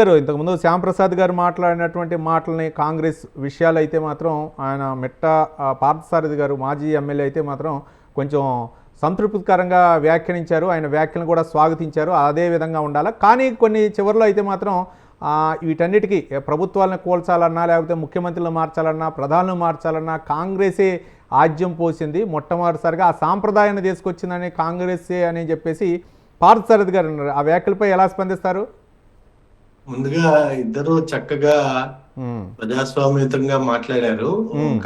గారు ఇంతకుముందు శ్యాంప్రసాద్ గారు మాట్లాడినటువంటి మాటలని కాంగ్రెస్ విషయాలు అయితే మాత్రం ఆయన మెట్ట పార్థసారథి గారు మాజీ ఎమ్మెల్యే అయితే మాత్రం కొంచెం సంతృప్తికరంగా వ్యాఖ్యానించారు. ఆయన వ్యాఖ్యలను కూడా స్వాగతించారు. అదే విధంగా ఉండాలి? కానీ కొన్ని చివరిలో అయితే మాత్రం వీటన్నిటికీ ప్రభుత్వాలను కూల్చాలన్నా లేకపోతే ముఖ్యమంత్రులను మార్చాలన్నా ప్రధానులు మార్చాలన్నా కాంగ్రెసే ఆజ్యం పోసింది. మొట్టమొదటిసారిగా ఆ సాంప్రదాయాన్ని తీసుకొచ్చిందని కాంగ్రెసే అని చెప్పేసి పార్థసారథి గారు అన్నారు. ఆ వ్యాఖ్యలపై ఎలా స్పందిస్తారు? ముందుగా ఇద్దరు చక్కగా ప్రజాస్వామ్యతంగా మాట్లాడారు.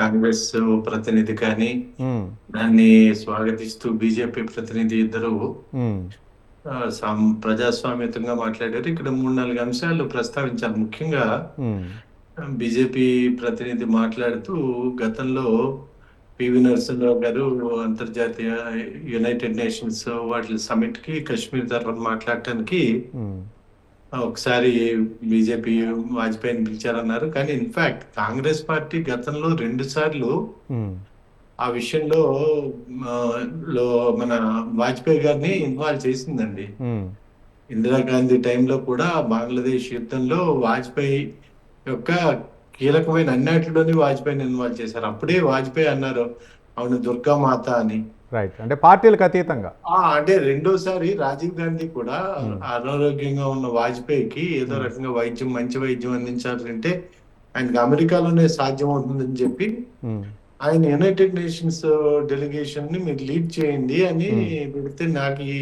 కాంగ్రెస్ ప్రతినిధి కానీ దాన్ని స్వాగతిస్తూ బీజేపీ ప్రతినిధి ఇద్దరు ప్రజాస్వామ్యతంగా మాట్లాడారు. ఇక్కడ మూడు నాలుగు అంశాలు ప్రస్తావించారు. ముఖ్యంగా బీజేపీ ప్రతినిధి మాట్లాడుతూ గతంలో పివి నరసింహరావు గారు అంతర్జాతీయ యునైటెడ్ నేషన్స్ వాటి సమిట్కి కశ్మీర్ తరఫున మాట్లాడటానికి ఒకసారి బీజేపీ వాజ్పేయిని పిలిచారన్నారు. కానీ ఇన్ఫాక్ట్ కాంగ్రెస్ పార్టీ గతంలో రెండు సార్లు ఆ విషయంలో లో మన వాజ్పేయి గారిని ఇన్వాల్వ్ చేసిందండి. ఇందిరాగాంధీ టైంలో కూడా బంగ్లాదేశ్ యుద్ధంలో వాజ్పేయి యొక్క కీలకమైన అన్నిటిలోని వాజ్పేయిని ఇన్వాల్వ్ చేశారు. అప్పుడే వాజ్పేయి అన్నారు అవును దుర్గామాత అని. రైట్ అంటే పార్టీలకు అతీతంగా. అంటే రెండోసారి రాజీవ్ గాంధీ కూడా అనారోగ్యంగా ఉన్న వాజ్పేయికి ఏదో రకంగా వైద్యం మంచి వైద్యం అందించాలంటే ఆయనకి అమెరికాలోనే సాధ్యం అవుతుందని చెప్పి ఉమ్, ఆయన యునైటెడ్ నేషన్స్ డెలిగేషన్ని మీరు లీడ్ చేయండి అని పెడితే నాకు ఈ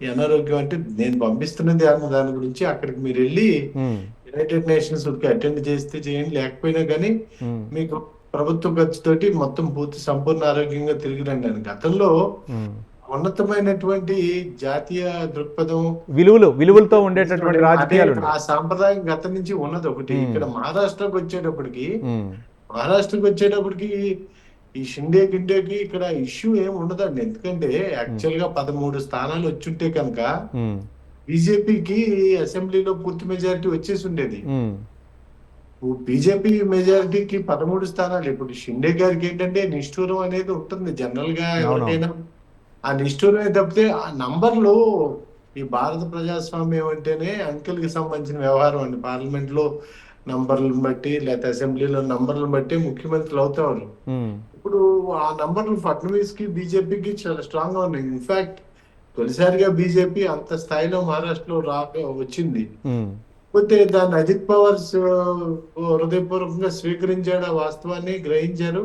అనారోగ్యం అంటే నేను పంపిస్తున్నది అన్న దాని గురించి అక్కడికి మీరు వెళ్ళి యునైటెడ్ నేషన్స్ అటెండ్ చేస్తే చేయండి. లేకపోయినా కానీ మీకు ప్రభుత్వ ఖర్చుతోటి మొత్తం పూర్తి సంపూర్ణ ఆరోగ్యంగా తిరిగి రండి అని గతంలో. ఉన్నతమైనటువంటి జాతీయ దృక్పథం విలువలు విలువలతో ఉండేటటువంటి రాజకీయాలు ఆ సాంప్రదాయం గతం నుంచి ఉన్నది ఒకటి. ఇక్కడ మహారాష్ట్రకు వచ్చేటప్పటికి మహారాష్ట్రకు వచ్చేటప్పటికి ఈ షిండే గిండేకి ఇక్కడ ఇష్యూ ఏం ఉండదండి. ఎందుకంటే యాక్చువల్గా పదమూడు స్థానాలు వచ్చుంటే కనుక బీజేపీకి అసెంబ్లీలో పూర్తి మెజారిటీ వచ్చేసి ఉండేది. బీజేపీ మెజారిటీకి పదమూడు స్థానాలు. ఇప్పుడు షిండే గారికి ఏంటంటే నిష్ఠూరం అనేది ఉంటుంది. జనరల్గా ఎవరికైనా ఆ నిష్ఠూరమే తప్పితే ఆ నంబర్లు ఈ భారత ప్రజాస్వామ్యం అంటేనే అంకెలకి సంబంధించిన వ్యవహారం అండి. పార్లమెంట్లో నంబర్లను బట్టి లేకపోతే అసెంబ్లీలో నంబర్లను బట్టి ముఖ్యమంత్రులు అవుతారు. ఇప్పుడు ఆ నంబర్లు ఫడ్నవీస్కి బీజేపీకి చాలా స్ట్రాంగ్గా ఉన్నాయి. ఇన్ఫాక్ట్ తొలిసారిగా బీజేపీ అంత స్థాయిలో మహారాష్ట్రలో రాక వచ్చింది. పోతే దాన్ని అజిత్ పవార్స్ హృదయపూర్వకంగా స్వీకరించాడు ఆ వాస్తవాన్ని గ్రహించారు.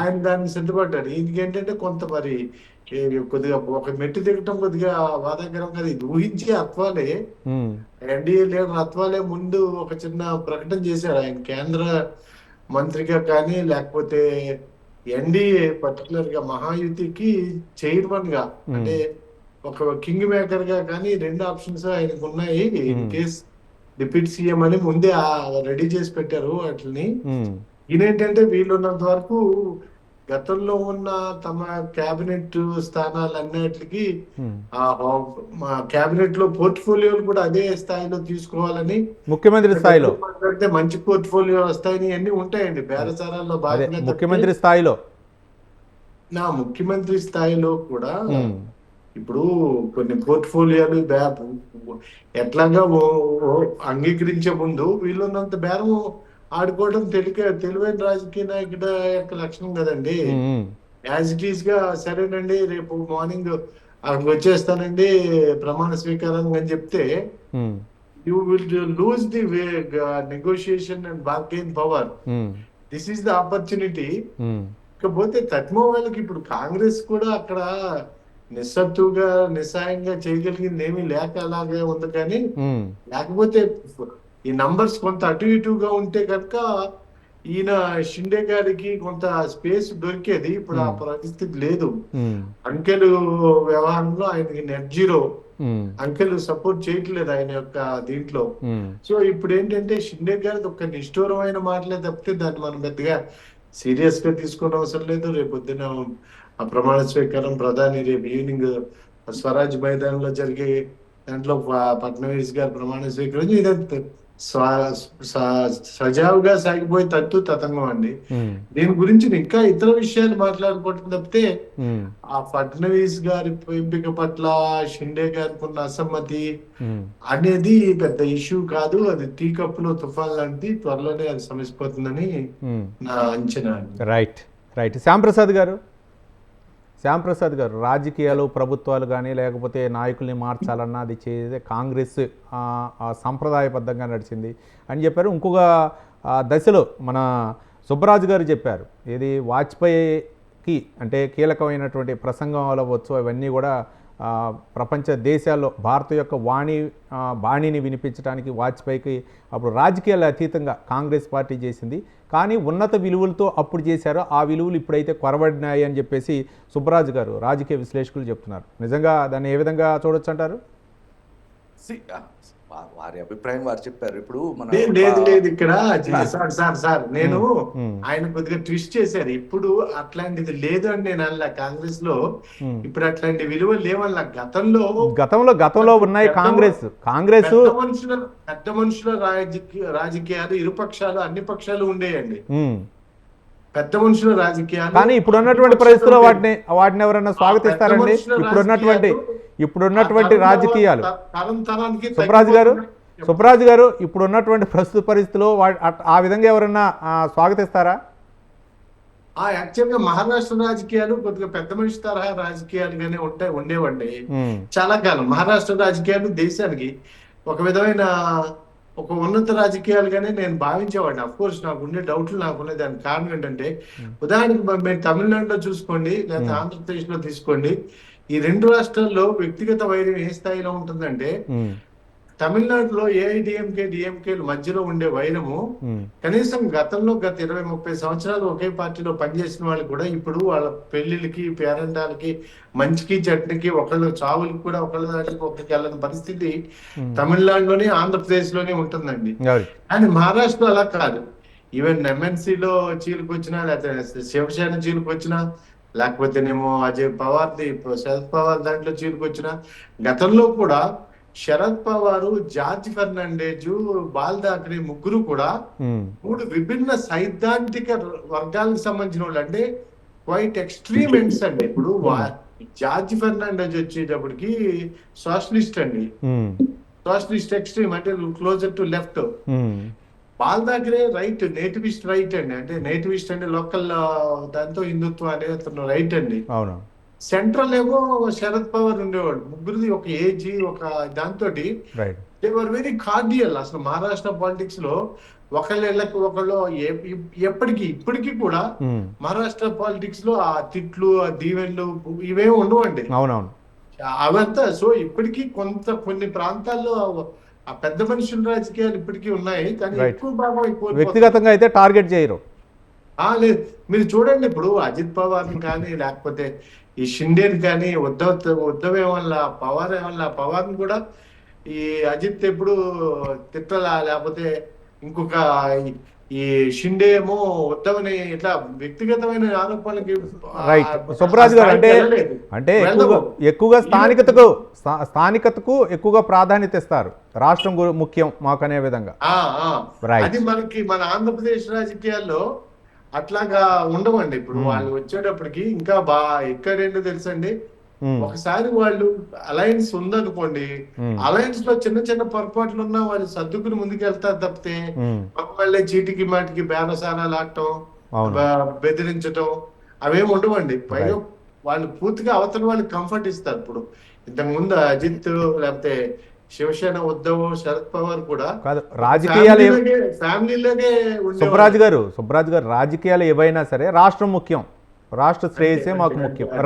ఆయన దాన్ని సిద్ధపడ్డాడు. ఈయనకి ఏంటంటే కొంత మరి కొద్దిగా ఒక మెట్టు దిగటం కొద్దిగా బాధాకరం కదా. ఇది ఊహించి అత్వాలే. ఎన్డీఏ లీడర్ అత్వాలే ముందు ఒక చిన్న ప్రకటన చేశాడు ఆయన. కేంద్ర మంత్రిగా కానీ లేకపోతే ఎన్డీఏ పర్టికులర్గా మహాయుతికి చైర్మన్గా. అంటే ఒక కింగ్ మేకర్గా కానీ రెండు ఆప్షన్స్ ఆయనకు ఉన్నాయి ఇన్. కేస్ డిప్యూటీ సీఎం అని ముందే రెడీ చేసి పెట్టారు వాటిని. ఈయనేంటంటే వీళ్ళున్నంత వరకు గతంలో ఉన్న తమ కేబినెట్ స్థానాలన్నిటికి. ఆ కేబినెట్లో పోర్ట్ఫోలియోలు కూడా అదే స్థాయిలో తీసుకోవాలని ముఖ్యమంత్రి స్థాయిలో. మాట్లాడితే మంచి పోర్ట్ఫోలియో వస్తాయని అన్ని ఉంటాయండి. బేరసారాల్లో భాగంగా తప్పితే ముఖ్యమంత్రి స్థాయిలో. నా ముఖ్యమంత్రి స్థాయిలో కూడా ఇప్పుడు కొన్ని పోర్ట్ఫోలియోలు ఎట్లాగా అంగీకరించే ముందు వీళ్ళున్నంత బేరం ఆడుకోవడం తెలిక తెలివైన రాజకీయ నాయకుడు యొక్క లక్షణం కదండి. యాజ్ ఇట్ ఈస్గా సరేనండి రేపు మార్నింగ్ అక్కడికి వచ్చేస్తానండి ప్రమాణ స్వీకారం అని చెప్తే you will lose the negotiation and bargain power this is the opportunity ఇకపోతే తత్మో వాళ్ళకి ఇప్పుడు కాంగ్రెస్ కూడా అక్కడ నిస్సత్తుగా నిస్సాయంగా చేయగలిగింది ఏమీ లేక అలాగే ఉంది కానీ లేకపోతే ఈ నంబర్స్ కొంత అటు ఇటుగా ఉంటే కనుక ఈయన షిండే గారికి కొంత స్పేస్ దొరికేది. ఇప్పుడు ఆ. పరిస్థితి లేదు. అంకెలు వ్యవహారంలో ఆయనకి నెట్ జీరో. అంకెలు సపోర్ట్ చేయట్లేదు ఆయన యొక్క దీంట్లో. సో ఇప్పుడు ఏంటంటే షిండే గారిది ఒక నిష్ఠూరమైన మాటలే తప్పితే దాన్ని మనం పెద్దగా సీరియస్గా తీసుకోవడం అవసరం లేదు. రేపు పొద్దున ఆ ప్రమాణ స్వీకారం ప్రధాని రేపు ఈవినింగ్ స్వరాజ్ మైదానంలో జరిగే దాంట్లో ఫడ్నవీస్ గారు ప్రమాణ స్వీకరించి ఇదంతా. సజావుగా సాగిపోయే తత్తు తతంగం అండి. దీని గురించి ఇంకా ఇతర విషయాలు మాట్లాడుకోవటం తప్పితే ఆ ఫడ్నవీస్ గారి ఎంపిక పట్ల షిండే గారికి ఉన్న అసమ్మతి. అనేది పెద్ద ఇష్యూ కాదు. అది టీ కప్పులో తుఫాన్ లాంటిది త్వరలోనే అది సమసిపోతుందని. నా అంచనా. రైట్. రైట్. శ్యాంప్రసాద్ గారు? శ్యాంప్రసాద్ గారు రాజకీయాలు ప్రభుత్వాలు కానీ లేకపోతే నాయకుల్ని మార్చాలన్నా అది చేసే కాంగ్రెస్ సంప్రదాయబద్ధంగా నడిచింది అని చెప్పారు. ఇంకొక దశలో మన సుబ్బరాజు గారు చెప్పారు. ఇది వాజ్పేయికి అంటే కీలకమైనటువంటి ప్రసంగం అవ్వచ్చు అవన్నీ కూడా ప్రపంచ దేశాల్లో భారత యొక్క వాణి బాణిని వినిపించడానికి వాజ్పేయికి అప్పుడు రాజకీయాల అతీతంగా కాంగ్రెస్ పార్టీ చేసింది. కానీ ఉన్నత విలువలతో అప్పుడు చేశారో. ఆ విలువలు ఇప్పుడైతే కొరబడినాయి అని చెప్పేసి సుబ్బరాజు గారు రాజకీయ విశ్లేషకులు చెప్తున్నారు. నిజంగా దాన్ని ఏ విధంగా చూడొచ్చు అంటారు? వారి అభిప్రాయం వారు చెప్పారు ఇప్పుడు మన లేదు లేదు ఇక్కడ సార్ సార్ సార్ నేను. ఆయన కొద్దిగా ట్విస్ట్ చేశారు ఇప్పుడు అట్లాంటిది లేదు అని నేను అన్నా కాంగ్రెస్లో. ఇప్పుడు అట్లాంటి విలువలు లేవన్న గతంలో గతంలో గతంలో ఉన్నాయి కాంగ్రెస్ కాంగ్రెస్ పెద్ద మనుషుల పెద్ద మనుషుల రాజకీయ రాజకీయాలు ఇరు పక్షాలు అన్ని పక్షాలు ఉండేయండి. పెద్ద మనుషుల రాజకీయాలు కానీ ఇప్పుడు ఉన్నటువంటి పరిస్థితుల్లో వాటిని వాటిని ఎవరన్నా స్వాగతిస్తారండి? ఇప్పుడు ఉన్నటువంటి రాజకీయాలు, ఇప్పుడు ఉన్నటువంటి రాజకీయాలు. సుబ్బరాజు గారు. సుబ్బరాజు గారు ఇప్పుడు ఉన్నటువంటి ప్రస్తుత పరిస్థితిలో వా- అట్- ఆ విధంగా ఎవరన్నా ఆ, స్వాగతిస్తారా? ఆ యాక్చువల్గా మహారాష్ట్ర రాజకీయాలు కొద్దిగా పెద్ద మనిషి తరహా రాజకీయాలుగానే ఉంటాయి ఉండేవండి. చాలా కాలం మహారాష్ట్ర రాజకీయాలు దేశానికి ఒక విధమైన ఒక ఉన్నత రాజకీయాలుగానే నేను భావించేవాడిని. అఫ్ కోర్స్ నాకు ఉండే డౌట్లు నాకు ఉన్నాయి దానికి కారణం ఏంటంటే ఉదాహరణకి మ- మీరు తమిళనాడులో చూసుకోండి లేదా ఆంధ్రప్రదేశ్లో తీసుకోండి ఈ రెండు రాష్ట్రాల్లో వ్యక్తిగత వైరం ఏ స్థాయిలో ఉంటుందంటే ఉమ్. తమిళనాడులో ఏఐడిఎంకే డిఎంకేలు మధ్యలో ఉండే వైరము. కనీసం గతంలో గత ఇరవై ముప్పై సంవత్సరాలు ఒకే పార్టీలో పనిచేసిన వాళ్ళు కూడా ఇప్పుడు వాళ్ళ పెళ్ళిళ్ళకి పేరెంటాలకి మంచికి చట్నీకి ఒకళ్ళు చావులకి కూడా ఒకళ్ళ దాంట్లోకి ఒకరికి వెళ్ళని పరిస్థితి తమిళనాడులోనే ఆంధ్రప్రదేశ్లోనే ఉంటుందండి. కానీ మహారాష్ట్రలో అలా కాదు ఈవెన్ ఎంఎన్సీలో చీలుకొచ్చినా లేకపోతే శివసేన చీలుకొచ్చినా లేకపోతేనేమో అజయ్ పవార్ది శరద్ పవార్ దాంట్లో చీలుకొచ్చినా గతంలో కూడా శరద్ పవారు జార్జ్ ఫెర్నాండేజ్ బాల్ ఠాకరే ముగ్గురు కూడా. మూడు విభిన్న సైద్ధాంతిక వర్గాలకు సంబంధించిన వాళ్ళు. అంటే క్వైట్ ఎక్స్ట్రీమ్ ఎండ్స్ అండి. ఇప్పుడు జార్జ్ ఫెర్నాండేజ్ వచ్చేటప్పటికి సోషలిస్ట్ అండి. సోషలిస్ట్ ఎక్స్ట్రీమ్ అంటే క్లోజర్ టు లెఫ్ట్. బాల్ దగ్గరే రైట్ నేటివిస్ట్ రైట్ అండి. అంటే నేటివిస్ట్ అంటే లోకల్ దాంతో హిందుత్వం అనేది అతను రైట్ అండి. అవును? సెంట్రల్ ఏమో శరద్ పవార్ ఉండేవాడు ముగ్గురిది ఒక ఏజ్ ఒక దాంతో దేవర్ వెరీ కార్డియల్ అసలు మహారాష్ట్ర పాలిటిక్స్లో ఒకళ్ళ ఇళ్ళకి ఒకళ్ళు ఎప్పటికీ ఇప్పటికీ కూడా ఉమ్. మహారాష్ట్ర పాలిటిక్స్లో ఆ తిట్లు ఆ దీవెన్లు ఇవేమి ఉండవండి. అవునవును. అవంతా సో ఇప్పటికీ కొంత కొన్ని ప్రాంతాల్లో ఆ పెద్ద మనుషుల రాజకీయాలు ఇప్పటికీ ఉన్నాయి కానీ. ఎక్కువ భాగం వ్యక్తిగతంగా అయితే టార్గెట్ చేయరు. ఆ లేదు. మీరు చూడండి ఇప్పుడు అజిత్ పవార్ కానీ లేకపోతే ఈ షిండేని కానీ ఉద్ధవ్ ఉద్ధవ్ ఏమన్నా పవార్ ఏమన్నా పవార్ కూడా ఈ అజిత్ ఎప్పుడు తిట్టలా లేకపోతే ఇంకొక ఈ- షిండే ఏమో ఉద్ధవ్ని ఇట్లా వ్యక్తిగతమైన ఆరోపణలకి రైట్ సుబ్బరాజు గారు అంటే. అంటే. ఎక్కువగా స్థానికతకు స్థా- స్థానికతకు ఎక్కువగా ప్రాధాన్యత ఇస్తారు రాష్ట్రం ముఖ్యం మాకు అనే విధంగా. అది మనకి మన ఆంధ్రప్రదేశ్ రాజకీయాల్లో అట్లాగా ఉండవండి ఇప్పుడు. వాళ్ళు వచ్చేటప్పటికి ఇంకా బా ఎక్కడేంటో తెలుసండి. ఒకసారి వాళ్ళు అలయన్స్ ఉందనుకోండి. అలయన్స్లో చిన్న చిన్న పొరపాట్లు ఉన్నా వాళ్ళు సర్దుకుని ముందుకు వెళ్తారు తప్పితే. మళ్ళీ చీటికి మాటికి బేనసారాలు ఆడటం బెదిరించటం అవేం ఉండవండి పైగా వాళ్ళు పూర్తిగా అవతల వాళ్ళకి కంఫర్ట్ ఇస్తారు ఇప్పుడు ఇంతకు ముందు అజిత్ లేకపోతే శివసేన ఉద్ధవ్ శరద్ పవార్ కూడా కాదు రాజకీయాలు ఫ్యామిలీలోనే-. సుబ్బరాజు గారు సుబ్బరాజు గారు రాజకీయాలు ఏవైనా సరే రాష్ట్రం ముఖ్యం. రాష్ట్ర శ్రేయసే మాకు ముఖ్యం. రైట్